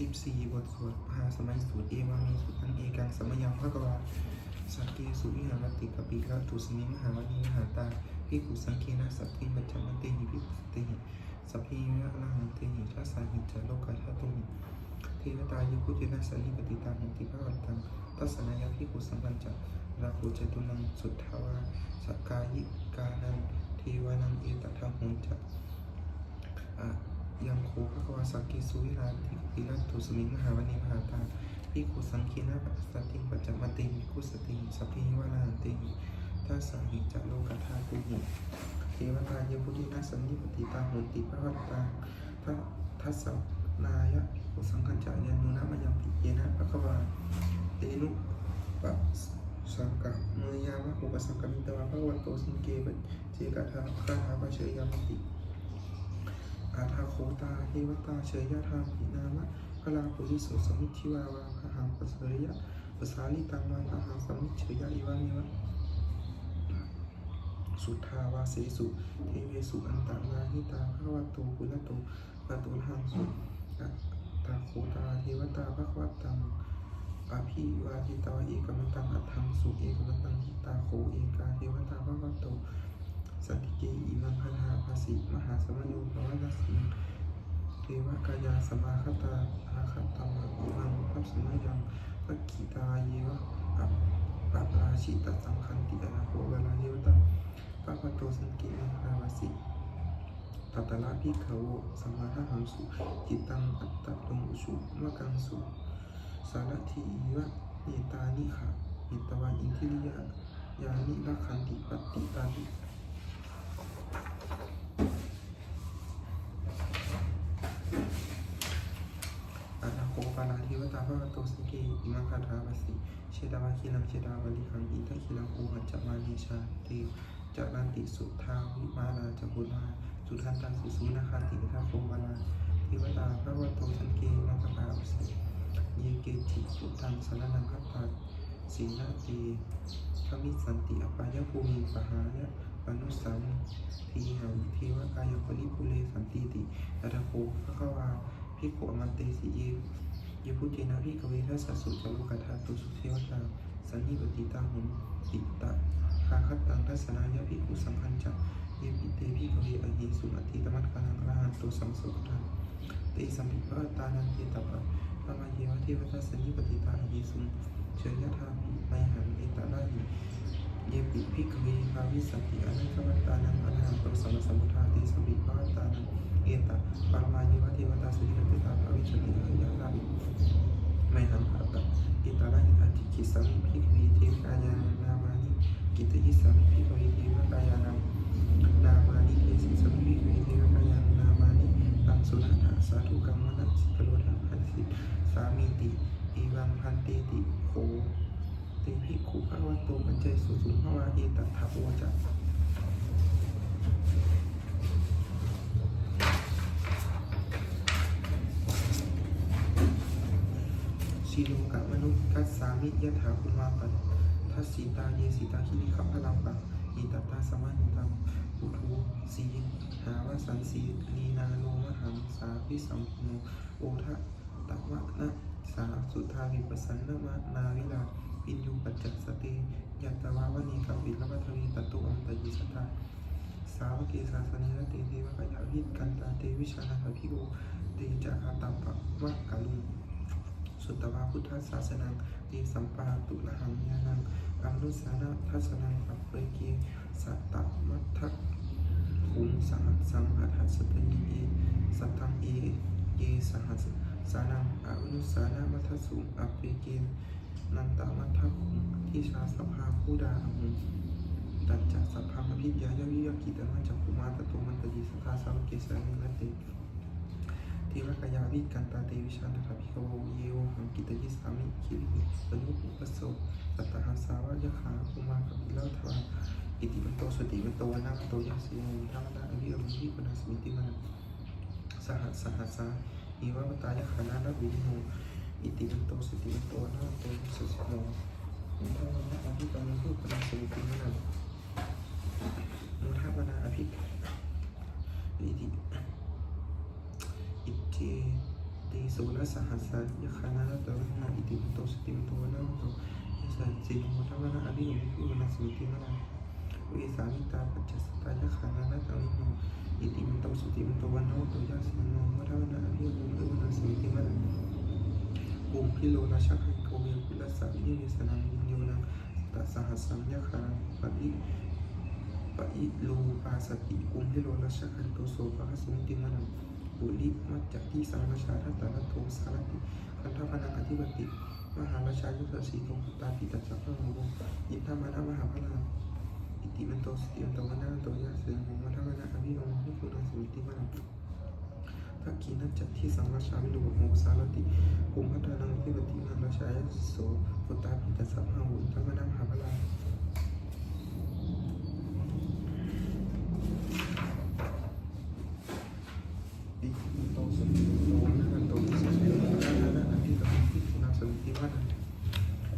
สิบสี่บทสวดมหาสมัยสูตรเอวามีสุตังเอกังสมยังพระกวาสักเกสุวิหารติกปิกะตุสมิมหาวนีมหาตาพิกุสังเคนะสัพพิปัจจมันเตหิพิกุสเตหิสัพพิยะละหันเตหิชาสาหิจาโลกาชาตุหิเทวตายพุทธินาสันนิปติตาหิติภวันตังทัศนายพิกุสังกัญจราภูจตุนังสุทธาวาสกายิกานันเทวานังเอตทังหุนจะอะ ยังโคภควาสกิสุวิราติปิรัตตุสมิงมหาวณีมหาตาพิคุสังคีนาปัสติปัจจมติมิคุสติสัพพิวานาหันติทัสสาหิจโลกธาตุหิเทวตาเยพุทธินัสสันนิปติตาโหติพระวัตตาทัทัสสนายะกุสังกัจจายันนุนามยังปิเยนะภควาเตนุปัสสังกะเมยามะอุปสังกมิตวะภะวันโตสิงเกปเจกะทาคาถาปะเชยยามติ ตาเทวตาเชยยธรรมปินามะพลาปุริโสสมิทิวาวาพหังปเสยยะปสาลิตังวาพหังสมิเชยยะอิวามิวะสุทธาวาเสสุเทเวสุอันตังนาหิตาภควโตกุลโตปะตุหังสุตาโคตาเทวตาภควตังอภิวาทิตาวะเอกมันตังอัตถังสุเอกมันตังหิตาโคเอกาเทวตาภควโตสันติเกอิมังพันหาภาสิมหาสมโยภวนัสสิ เทวกายาสมาคตาอาคตตังอิมังพัสมยังพักิตาเยวะอัปปะราชิตสังคันติอนาโคเวลาเยวตังปะปะโตสังเกมังหาวาสิตัตละพิขโวสมาทหังสุจิตังอัตตตงอุชุมะกังสุสารทีวะเนตานิขะเนตวาอินทิริยะยานิรักขันติปฏิตาติ อาตาโคปานาทิวตาภะวะโตสังเกอิมังคาถาวาสิเชดาวาคิลังเชดาวาลิขังอินทคิลังโอหัจจมานิชาเตจันันติสุทาวิมาลาจักุลาสุทันตังสุสุนาคาติทาโคมาลาทิวตาภะวะโตสังเกอิมังคาถาวาสิเยเกจิสุตังสารนังคัตตาสีนาเตขมิสันติอปายภูมิปหายะปนุสังทีหังเทวกายปริปุเรสันติติอัตโคภะคะวาพิโกมันเตสิเย ยพุเจนะพิกเวทัสสสุจโลกธาตุสุเทวตาสันนิปติตาหุนติตะคาคัตตังทัศนายะพิกุสังคัญจักเยปิเตพิกเวอหิสุอติตมัตกานังราหันตุสังสุขทังเตสัมภิปะตานันเทตปะธรรมเยวะเทวทัสนิปติตาอหิสุเชยธามิไมหังเอตระหิเยปิพิกเวภาวิสัตติอนันตวัตตานังอรหันตุสัมสัมพุทธาเตสัมภิปะตานัง เอตะปรมายวะเทวตาสุริยติตาภวิชติอายาลาภิไม่หังภาตะอิตาลาหิอัติกิสัมพิกวีเทวกายานามานิกิตยิสัมพิกวีเทวกายานามนามานิเอสิสัมพิกวีเทวกายานามานิตังสุนันทะสาธุกัมมนะสิกโลทะพันสิสามีติอีวังพันเตติโคเตภิกขุภวะโตปัจเจสุสุภวะเอตัทถะโวจะ ชีโลกะมนุษย์กัสสามิยถาคุณมาปันทัสสีตาเยสีตาคิริขับพลังปังอิตตาสมาหิตังอุทูสีหาวสันสีลีนาโนมหังสาพิสัมโนโอทะตะวะนะสาสุทาวิปัสสันนมานาวิลาปินยูปัจจัสสเตยัตตวาวณีกับวิลวัทวีตตุอัมตยิสตาสาวกเกสาสนิรเตเทวกายาวิกันตาเตวิชานาภิโกเตจักขาตัมปะวะกาลุ สุตตวาพุทธศาสนังเอสัมปาตุละหังยานังอนุสานะทัศนังปัปเปเกสัตตมัทธคุงสหัสสัมหัสหัสตยิเอสัตตังเอเยสหัสสานังอนุสานะมัทสุอัปเปเกนันตามัทธคุงที่ชาสภาผู้ดาหุตัจจะสัพพังอภิญญายาวิยกิตมันจักคุมาตตุมันตยิสทาสาวกเกสามินเตเท วิกันตาเตวิชานาถาภิกโวเยวหังกิตยิสามิคิริปนุปุปโสสัตตหัสสาวะยะขาภูมากัปิเลทวาอิติปันโตสติปันโตวนาปันโตยัสสิโยธรรมดาอวิอรุณิปนาสมิติมันสหัสสหัสสาอีวะปตายะขานานาวิโนอิติปันโตสติปันโตนาปันโตยัสสิโยมุทาวนาอภิกรรมรูปนาสมิติมันมุทาวนาอภิอิติ อิเจติสุรสหัสสะยะคานาตะวินาอิติมันโตสติมันโตนะมันโตยะสันสิโนทัมนะอภิโนมิวนาสุติมนะเวสามิตาปัจจสตายะคานาตะวินาอิติมันโตสติมโตวันโนโตยะสิโนทัมนะอภิโนมิวนาสุติมนะกุมพิโลราชคันโกเวกุลสาวิเวสนามิโยนังตัสสหัสสังยะคาปะอิปะอิโลปาสติกุมพิโลราชคันโตโสภะสุติมนะ บุริมัจจที่สังวชาทัตตะระโทสารติคันธพนังอธิปติ มหาราชายุทธสีโตปุตาปิตัจจพระโมอินทามานามหาพลาอิติมันโตสติมันโตวนาโตยาเสียงมัทวนาอภิโนมิคุนาสมิติมันทักขีนัจจที่สังราชาวินุโมสารติภูมิพัฒนังอธิปติมหาราชายโสปุตาปิตัจจพระโมอินทามานามหาพลาอิติมันโตสติมันโตวนาโตยาเสียงมัทวนาอภิโนมิคุนาสมิติมัน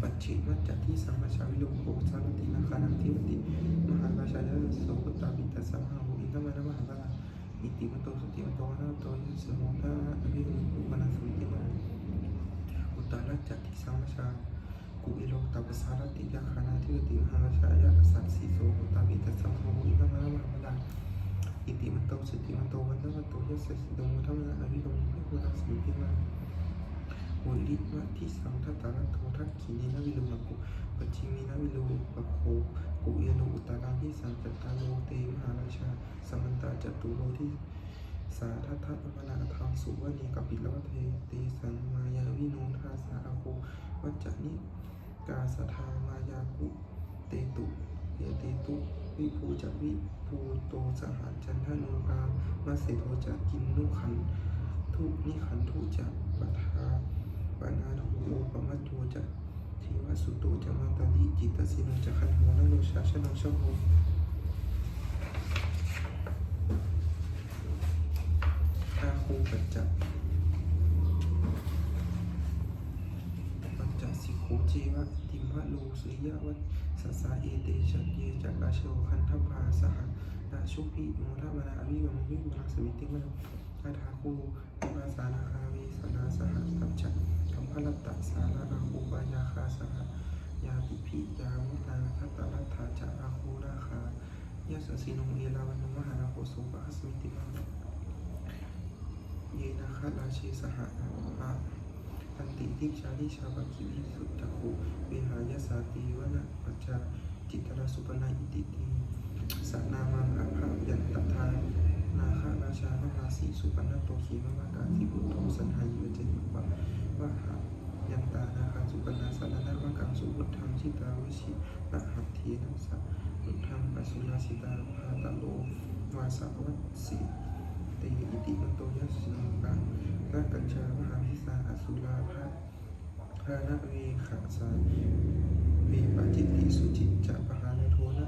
ปัจฉิมัจจที่สัมมาชาวิโลโกสารตินาคานังทิวติมหาราชายาโสกุตตาปิตัสสะมหาหุอินทมานมหาพลาอิติมันโตสติมันโตนะโตยัสสมุทาอภิรุปปนาสุติมาอุตตรัจจที่สัมมาชากุอิโลตัป สารติยาคานาทิวติมหาราชายาสัตสีโสกุตาปิตัสสะมหาหุอินทมานมาลาอิติมันโตสติมันโตวันนะโตยัสสะสิโดมุทมนาอภิรุปปนาสุติมาโอลิวัติสังทัตตาระโททักขีนีนวิโลมะกุปจิมีนวิโลปะโคกุเอโนอุตตารังที่สังจัตตาโลเตมหาราชาสมันตาจตุโลที่สาทัตถะพนาธรรมสุวเนกปิลวเทเตสังมายาวิโนทาสาอาโควัจจนิ กาสทามายากุเตตุเยเตตุวิภูจักวิภูโตสหันจันทโนกามาเสโทจักกินนุขันทุนิขันทุจักปทาปนาโทโยปมัตโตจะเทวสุโตจะมาตาลิจิตสิโนจะขันโหนโลชาชนชโหอาคูปัจจะปัจ จะสิโขเจวะติมะโลสุริยวัตสัสสาเอเตชัเยจักราชโอคันทัพพาสหราชุพิโมทมนาอวิวังวิมุนาสมิติมะอาทาคูปาสานาคาวิสนาสหัสตัจจะกัมพลัตตสาราอาคูปายาคาสหยาปิพิยามุตาทัตตรัตถาจาอาคูราคายาสสินงเอราวันมหาราโคสุปะสมิติมาเยนาคาราเชสหะ กันติทิชาลิชาปกิวิสุตตะคุเวหายสาติวนะปัจจาจิตตรสุปนาอิติติสานามังอาภายันตทานาคาราชามหาสีสุปนโตขีมะมากาธิบุตโตสันหายุเจนิปะวะหายันตานาคาสุปนาสานาวกังสุพุทธังชิตาวชินะหัตถีนัสสะพุทธังปัสสุราสิตาภาตโลวาสาวัตสี เตอิติมันโตยัสสิกังรักกัญชามหาพิสาอสุราภะพานะเวขาสาเวปจิตติสุจิตจะปหานโทนะ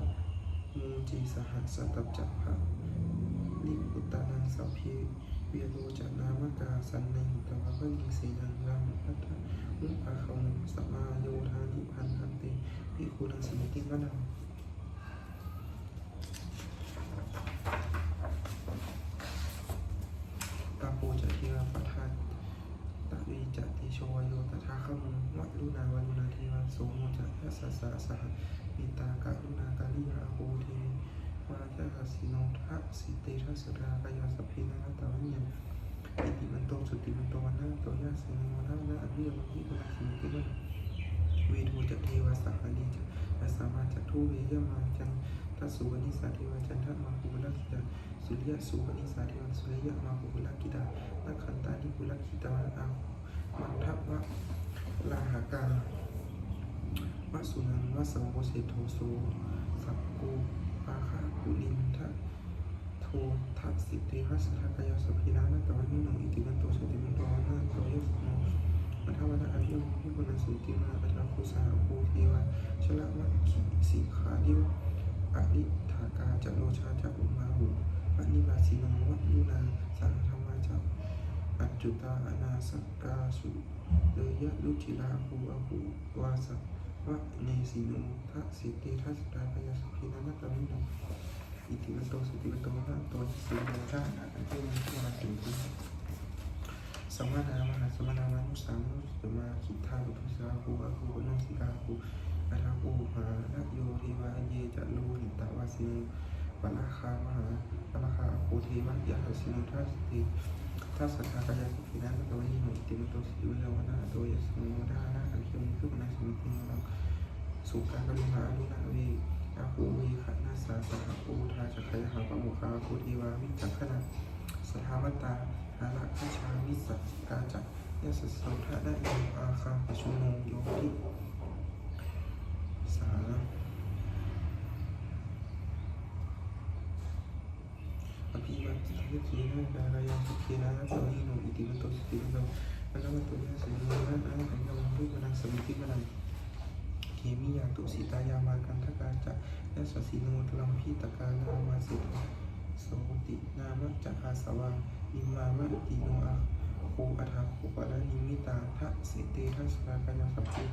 มูจีสหัสสตัจจะภะนิพุตตานังสัพเพเวียโรจนามกาสันในหุตวะพลิงเสนังรังพัทธมุปะเขาสมาโยธานิพันธันเตพิคุณังสมิติวนังตาโปจะเทวปทานตะวีจะติโชวโยตถาคมุวัลุนาวลุนาเทวโสโมจะยัสสะสะสหปิตากะลุนากาลิยาโหเทวาจะสิโนทะสิเต ทัสสรากายาสพพินาตาวิญญาอิติมันโตสุติมันโตวันนะโตยะเสนวันนะอภิยมันทิคุณสิมิติมันเวทูจะเทวสัพพนิจะยัสามาจะทุเวยมาจังทัสสุวนิสาเทวจันทมาภูลักิตาสุริยสุวนิสาเทวสุริยมาภูลักิตานักขันตานิภูลักิตาอามันทัพวะลาหากาวะสุนังวะสังโฆเสโทโสสัพกูปาคาปุลินทะ โททัสสิเตหัสทากายาสพิรานะตวันนิโนอิติมันโตสติมันโตนะโตยสโนมัทวนาอภิโยพิปุณสุติมาปัทาคุสาภเทวะชละมัคคิสิขาดิวอริธากาจโลชาจักอุมาหุปนิบาสิโนวะยุนาสังธรรมาจักอัจจุตาอนาสกาสุเลยะลุจิลาภูอภูวาสะวะเนสิโนทัสสิเตทัสตากายาสพิรานะตวันนิโน อิติมันโตสุติมันโตนะโตสิโนชาอันเทมันโตนะถึงที่สสัมมานามหาสัมมานามานุสังสมาคิทาบุตุสาภูอาภูนุสิกาภูอาทาภูหาลโยเทวาเยจะลูหิตาวาสิโนปนาคามหาปนาคาโคเทวะยะหสิโนทัสติทัสสะทากายสุขินันตะวันนิโนติมโตสิวิลาวนาโตยสมุทานะอันเคียงคือนาสมิติมังสุกากรุณาลุนาเวอาภูเวขันนาสาสหภูทาจักขยหาปมุขาโคเทวาวิจักขณะสถาวตาหาละขชาวิสักกาจักยสสสุทะได้โยอาคาปชุโนโยติสาอภิวัตติยเคีนะดารายาสุขีนะตวิโนอิติวโตสิติวโนมันนวัตตุยะสิโนนะนะอันยมังทุกนังสมิติมนัง เคมิยาตุสิตายามากันทกาจักยสสิโนตลัมพิตกานามาสิโตโสตินามะจักอาสวังอิมามะติโนอาโคอัฏฐโคปะละนิมิตาทะสิเตทัสสะกัญญาสัพพิ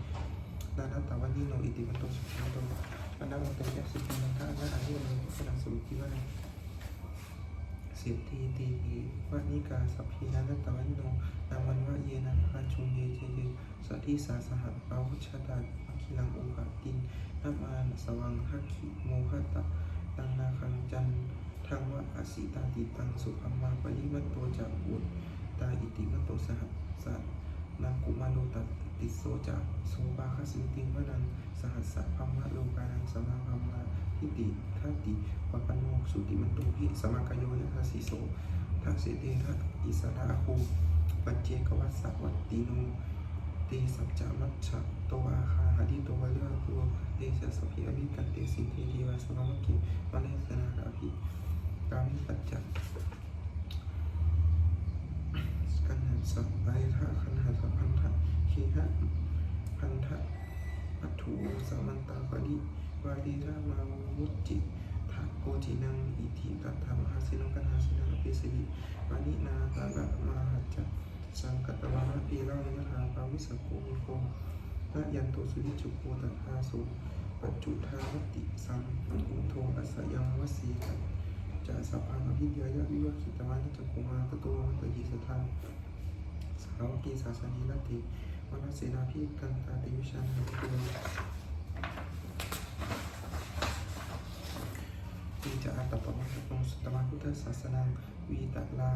นานาตาวันนิโนอิติวันโตสุขันโตอันนั้นมันเป็นแค่สิบนันทะนะอันนี้มันเป็นหลักสูตรที่ว่าสิทธิตีปีวานิกาสัพพินานาตวันนิโนนามันวะเยนะอาชุเยเจเยสัทธิสาสหัสปาวุชดา คิลังโอหะตินนามานสวังหักขิโมหะตะตังนาคังจันทางว่าอสิตาติตังสุภมาปริมันโตจากอุตตาอิติมันโตสหัสสะนังกุมาโลตัติโสจากโสบาคสิติงวนังสหัสสะพัมมะโลกานังสมาพัมมาทิติทัตติปปนโนสุติมันโตพิสมากโยยะทัสสิโสทัสเสเตทัอิสระภูปัจเจกวัสสะวัตติโน ตสัจจมัชฌะโตอาคาหาดิโตวเลือตัวเตชะสพิอภิกันเตสิเททีวาสมามะกิมาเลสนากาภิกามิปัจจักกันหันสัพไอทะคันหันสัพพันธะขีหะพันธะปัถุสามันตาปดิวาดีทะมาวุจิทะโกจินังอิทิตัตถมหาสินกันหาสินังอภิสิริวานินาตาละมาหัจจ สังกัตวานะปีเล่านิมหาปาวิสโกมิโกนะยันโตสุริจุโกตัทาสุปัจจุทาวติสัมอุโทอัสยังวสีกันจะสัพพังอภิเดียยะวิวัคิตวานิจักขุมาตโตวัตยิสทาสาวกีสาสนีนติวรเสนาพิกันตาติวิชันหตุปี จะอาตปวัตตงสตมาพุทธศาสนังวีตลา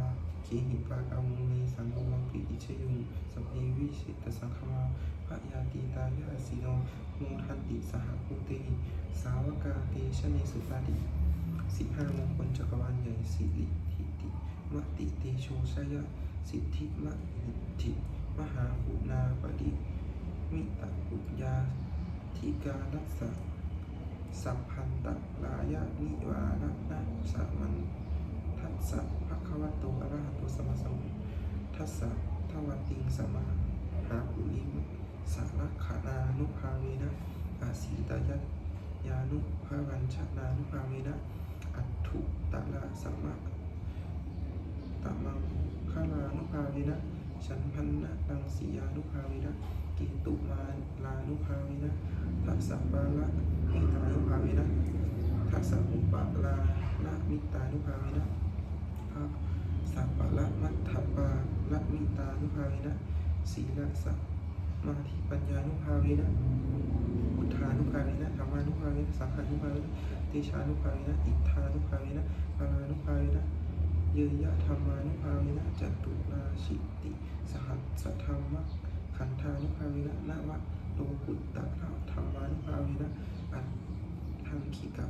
ขีหิปากามุนีสังโฆมังปิอิเชยุงสัพเพวิชิตสังฆมาพระยาตีตายาสิโนมูทันติสหภูเตหิสาวกาเตชะเนสุตาดิสิบห้ามงคลจักรวาลใหญ่สิริทิติมติเตโชชยะสิทธิมหิทิมหาหุนาปดิมิตะปุญญาธิกาลัสสะ สัพพันตะลายะนิวานะนะสามันทัสสะภะคะวะโตอะระหะโตสัมมาสัมพุทธัสสะทวัติงสมาหาปุริมสารขานานุภาเวนะอาสีตายะยานุภาวันชนานุภาเวนะอัตถุตะละสัมมะตะมังคาลานุภาเวนะฉันพันนะตังสียานุภาเวนะ กิตุมาลานุภาเวนะทัสสะปาละมิตานุภาเวนะทัสสะอุปะลาละมิตานุภาเวนะภะสัพปะละมัทถปาละมิตานุภาเวนะสีละสัมมาธิปัญญานุภาเวนะพุทธานุภาเวนะธรรมานุภาเวนะสังขานุภาเวนะติชานุภาเวนะอิทธานุภาเวนะปารานุภาเวนะเยยะธรรมานุภาเวนะจตุราชิติ สหัสธรรมะ ขันธานุภาเวนะนวะโลกุตตะธรรมานุภาเวนะอัตทังคิกะ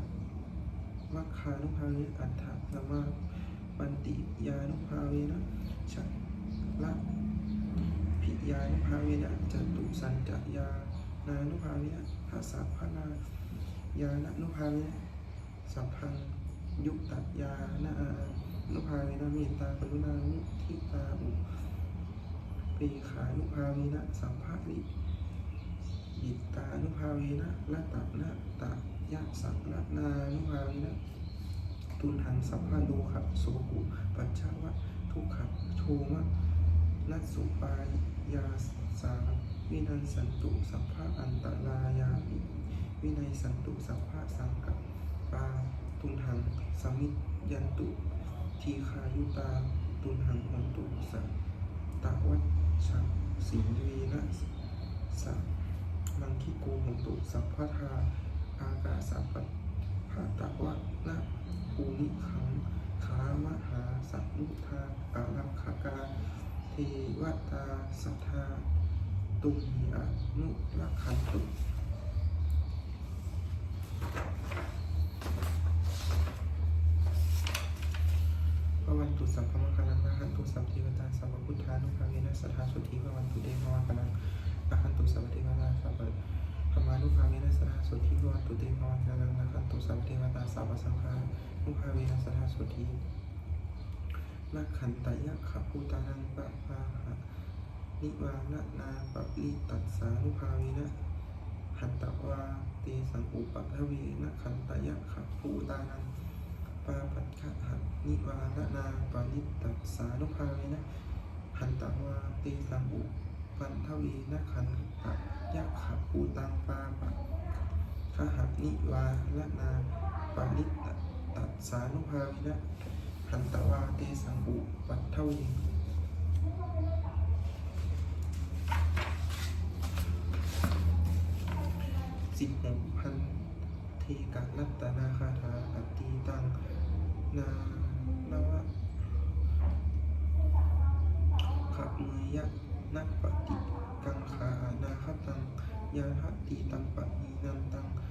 วัคคานุภาเวนะอัตถสมาปันติยานุภาเวนะชัละพิยานุภาเวนะจตุสัญจยานานุภาเวนะภาษาพนายานะนุภาเวนะสัพพังยุตตยานานุภาเวนะเมตตากรุณามุทิตาอุ ปีขานุภาเวนะสัมภาริยิตตานุภาเวนะละตะนะตะยะสังละนานุภาเวนะตุนหังสัพพะโลขะโสกุปัจจาวะทุกขะโทมะนัสสุปายาสาวินันสันตุสัพพะอันตรายามิวินัยสันตุสัพพะสังกัปปาตุนหังสมิยันตุทีคายุตาตุนหังหนตุสัตวัช ชะสีเวนะสัมังคิกูหุตุสัพพทาอากาสัพพภาตวะนะภูมิขังขามหาสัพุทาอาลังคากาเทวตาสัทธาตุมีอนุรักขันตุ พระวันตุสัมภมกนังนะหันตุสัมเทวตาสัมมพุทธานุภาเวนะสทธาสุธีพระวันตุเดภวะกนังนะหันตุสัมเทวตาสัมปธรรมานุภาเวนะสทธาสุธีพระวันตุเดภวะกนังนะหันตุสัมเทวตา สัมปสังฆานุภาเวนะสทธาสุธีนักขันตยะขภูตานังปะปาหะนิวานะนาปะลิตัสสานุภาเวนะหันตวาเตสังอุปะทเวนะขันตยะขภูตานังปาปัจขะหันิวานะนาปานิตตัสสานุภาเวนะหันตวาเตสังอุปันทวีนะขันตยะขะปูตังปาปะขะหันิวานะนา ปานิตตัสสานุภาเวนะหันตวาเตสังอุปันทวีสิบหกพันเทกะรัตนาคาถาอตีตังนานวะขะเมยะนักปฏิกังขาอานาคตังยาหติตังปะนีนันตังอัปปะตั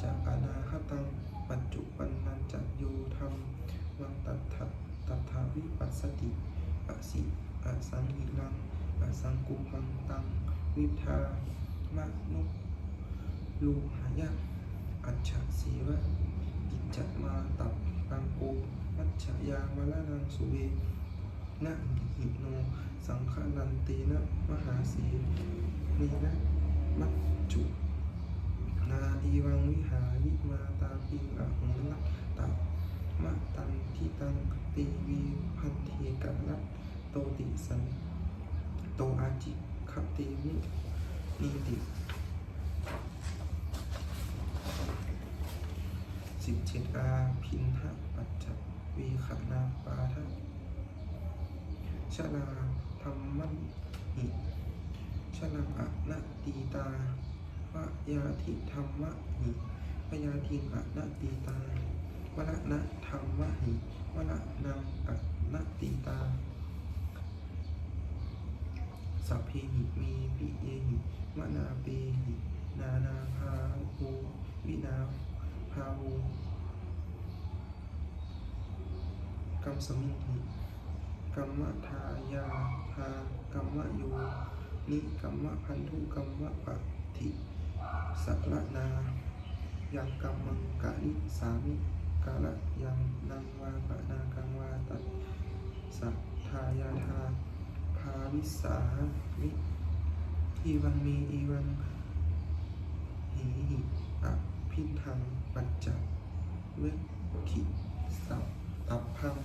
จจะอนาคตัง ปัจจุปันนันจะโยธรรมวันตัทธะตัทาวิปัสสติอสิอสังหิลังอสังกุปังตัง วิทามะนุลูหายะอัจฉสีวะกิจจมาตับปังโกมัชฌยามะละนังสุเวนะหิโน สังฆนันเตนะ มหาสีเนนะ มัจจุ นาอีวังวิหาริมาตาปิงอะหงนัตตะมะตันทิตังตีวีพันเทกะรัตโตติสันโตอาจิคติมุนีติสิบเจ็ดอาพินทะปัจจัวีขนาปาทะชลาธรรมันหิชลังอะนะตีตา วะยาธิธรรมะหิวยาทิงอะนะตีตาวะละนะธรรมะหิวะละนังอะนะตีตาสัพเพหิมีปิเยหิมะนาเปหินานาภาโหวินาภาโหกัมสมิหิกัมมทายาหากัมมะโยนิกัมมะพันธุกัมมะปะทิ สัละนายังกัมมังกะนิสามิกาละยังนังวาปะนากังวาตัสสัทธายาทาภาวิสามิอีวังเมอีวังหิหิอะพิทังปัจจเวคิสัพตัพพัง